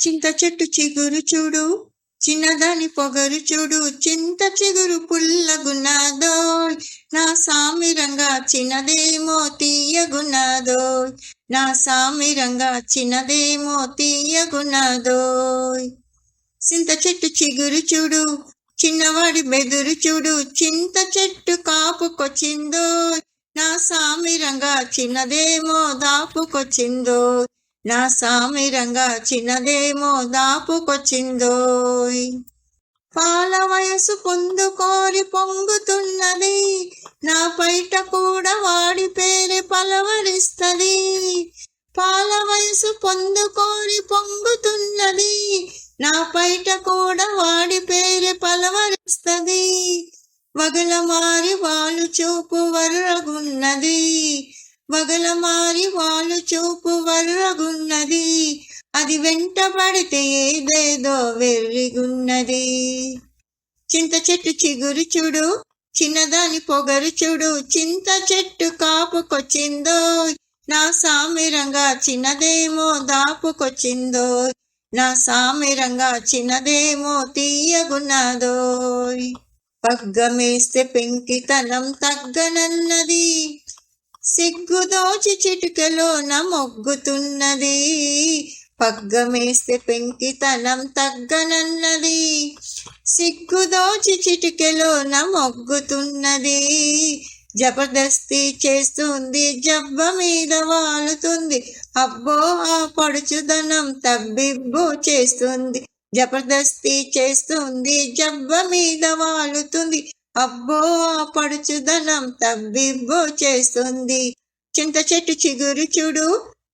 చింత చెట్టు చిగురు చూడు చిన్నదాని పొగరు చూడు చింత చిగురు పుల్లగున్నదోయ్. నా సామిరంగా చిన్నదేమో తీయగున్నదోయ్. నా సామిరంగా చిన్నదేమో తీయగున్నదోయ్. చింత చెట్టు చిగురు చూడు చిన్నవాడి బెదురు చూడు చింత చెట్టు కాపుకొచ్చిందో నా సామిరంగా చిన్నదేమో దాపుకొచ్చిందో నా సామిరంగా చిన్నదేమో దాపుకొచ్చిందోయ్. పాల వయసు పొందుకోరి పొంగుతున్నది నా పైట కూడా వాడి పేరు పలవరిస్తది. పాల వయసు పొందుకోరి పొంగుతున్నది నా పైట కూడా వాడి పేరు పలవరిస్తది. వగల మారి వాళ్ళు చూపు వర్రగున్నది వగల మారి వాళ్ళు చూపు వర్రగున్నది అది వెంటబడితే ఏదేదో వెర్రిగున్నది. చింత చెట్టు చిగురు చూడు చిన్నదాని పొగరు చూడు. చింత చెట్టు కాపుకొచ్చిందో నా సామిరంగా చిన్నదేమో దాపుకొచ్చిందో నా సామిరంగా చిన్నదేమో తీయగున్నదో పగ్గమేస్తే పెంకితనం తగ్గనన్నది. సిగ్గుదోచి చిటికలోన మొగ్గుతున్నది పగ్గమేస్తే పెంకితనం తగ్గనన్నది. సిగ్గుదోచి చిటికలోన మొగ్గుతున్నది జబర్దస్తి చేస్తుంది జబ్బ మీద వాలుతుంది. అబ్బో ఆ పడుచుదనం తబ్బిబ్బు చేస్తుంది. జబర్దస్తి చేస్తుంది జబ్బ మీద వాలుతుంది. అబ్బో ఆ పడుచుదనం తబ్బిబ్బో చేస్తుంది. చింత చెట్టు చిగురు చూడు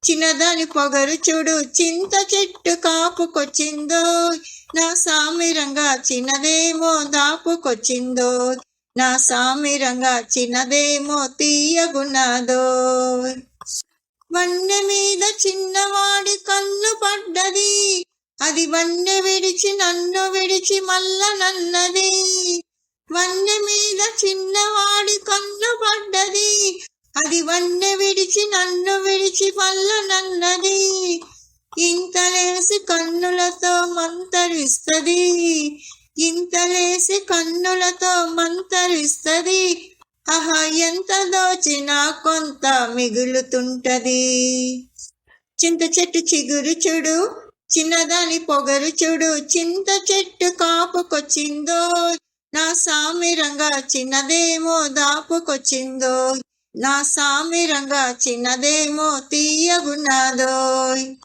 చిన్నదాని పొగరు చూడు. చింత చెట్టు కాపుకొచ్చిందో నా సామిరంగా చిన్నదేమో దాపుకొచ్చిందో నా సామిరంగా చిన్నదేమో తీయగున్నదో. వన్నె మీద చిన్నవాడి కన్ను పడ్డది అది వన్నె విడిచి నన్ను విడిచి మల్ల నన్నది. ఇవన్నీ విడిచి నన్ను విడిచి మల్ల నన్నది. ఇంతలేసి కన్నులతో మంతరిస్తది. ఇంతలేసి కన్నులతో మంతరిస్తది. ఆహా ఎంత దోచినా కొంత మిగులుతుంటది. చింత చెట్టు చిగురు చూడు చిన్నదాని పొగరు చూడు. చింత చెట్టు కాపుకొచ్చిందో నా సామిరంగా చిన్నదేమో దాపుకొచ్చిందో. నా సామి రంగా చిన్నదేమో తీయగున్నదోయ్.